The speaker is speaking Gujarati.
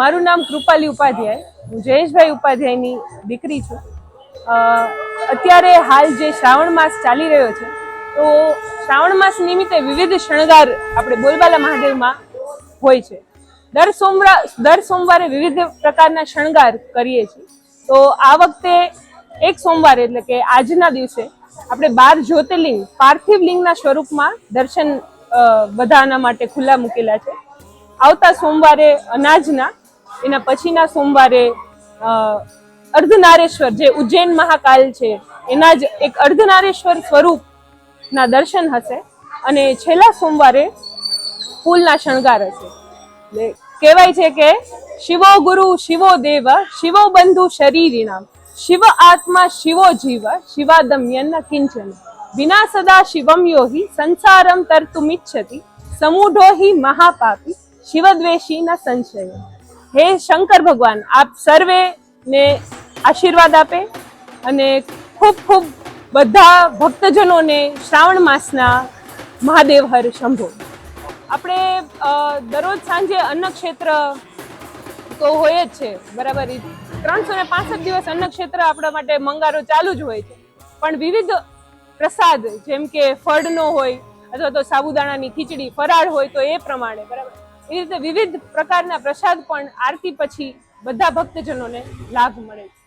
મારું નામ કૃપાલી ઉપાધ્યાય. હું જયેશભાઈ ઉપાધ્યાયની દીકરી છું. અત્યારે હાલ જે શ્રાવણ માસ ચાલી રહ્યો છે, તો શ્રાવણ માસ નિમિત્તે વિવિધ શણગાર આપણે બોલબાલા મહાદેવમાં હોય છે. દર સોમવાર, દર સોમવારે વિવિધ પ્રકારના શણગાર કરીએ છીએ. તો આ વખતે એક સોમવારે એટલે કે આજના દિવસે આપણે બાર જ્યોતિર્લિંગ, પાર્થિવ લિંગના સ્વરૂપમાં દર્શન બધાના માટે ખુલ્લા મૂકેલા છે. આવતા સોમવારે અનાજના એના પછીના સોમવારે અર્ધનારેશ્વર, જે ઉજ્જૈન મહાકાલ છે, એના જ એક અર્ધનારેશ્વર સ્વરૂપના દર્શન હશે. અને છેલ્લા સોમવારે ફૂલના શણગાર હશે. એટલે કહેવાય છે કે શિવો ગુરુ, શિવો દેવ, શિવો બંધુ શરીરિણામ શિવ આત્મા, શિવો જીવ શિવાદમ્યન કિંચન. વિના સદા શિવમ યોહી, સંસારમ તર્તુમિચ્છતિ. સમૂઢો હિ મહાપાપી, શિવદ્વેષી ન સંશય. હે શંકર ભગવાન, આપ સર્વે ને આશીર્વાદ આપે અને ખૂબ ખૂબ બધા ભક્તજનોને શ્રાવણ માસના મહાદેવ હર શંભો. આપણે દરરોજ સાંજે અન્નક્ષેત્ર તો હોય જ છે, બરાબર? ત્રણસો ને પાસઠ દિવસ અન્ન ક્ષેત્ર આપણા માટે મંગારો ચાલુ જ હોય છે. પણ વિવિધ પ્રસાદ, જેમ કે ફળનો હોય, અથવા તો સાબુદાણાની ખીચડી, ફરાળ હોય તો એ પ્રમાણે, બરાબર? એ રીતે વિવિધ પ્રકારના પ્રસાદ પણ આરતી પછી બધા ભક્તજનોને લાભ મળે છે.